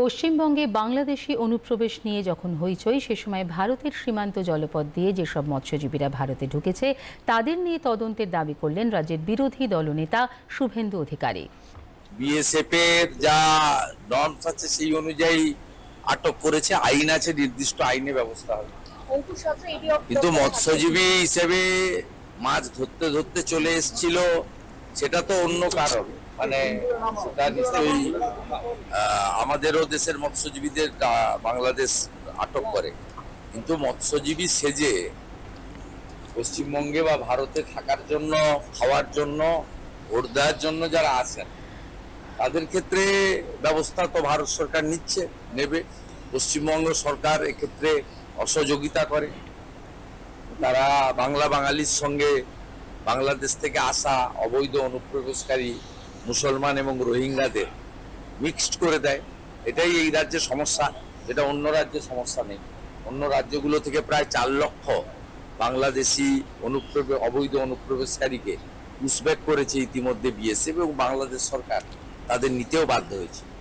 পশ্চিমবঙ্গে বাংলাদেশি অনুপ্রবেশ নিয়ে যখন হইচই, সে সময় ভারতের সীমান্ত জলপথ দিয়ে যেসব মৎস্যজীবীরা ভারতে ঢুকেছে, তাদের নিয়ে তদন্তের দাবি করলেন রাজ্যের বিরোধী দলনেতা শুভেন্দু অধিকারী। বিএসএফ এর যা নর্মস আছে, সেই অনুযায়ী আটক করেছে। আইন আছে, নির্দিষ্ট আইনে ব্যবস্থা হবে। কিন্তু মৎস্যজীবী হিসেবে মাছ ধরতে ধরতে চলে এসেছিল, সেটা তো অন্য কারণ। মানে সেটা নিশ্চয়ই আমাদেরও দেশের মৎস্যজীবীদের বাংলাদেশ আটক করে। কিন্তু মৎস্যজীবী সেজে পশ্চিমবঙ্গে বা ভারতে থাকার জন্য, খাওয়ার জন্য, ভোট দেওয়ার জন্য যারা আসেন তাদের ক্ষেত্রে ব্যবস্থা তো ভারত সরকার নিচ্ছে, নেবে। পশ্চিমবঙ্গ সরকার এক্ষেত্রে অসহযোগিতা করে। তারা বাংলা বাঙালির সঙ্গে বাংলাদেশ থেকে আসা অবৈধ অনুপ্রবেশকারী মুসলমান এবং রোহিঙ্গাদের মিক্সড করে দেয়। এটাই এই রাজ্যে সমস্যা। যেটা অন্য রাজ্যে সমস্যা নেই। অন্য রাজ্যগুলো থেকে প্রায় চার লক্ষ বাংলাদেশি অনুপ্রবে, অবৈধ অনুপ্রবেশকারীকে পুশব্যাক করেছে ইতিমধ্যে বিএসএফ এবং বাংলাদেশ সরকার তাদের নিতেও বাধ্য হয়েছে।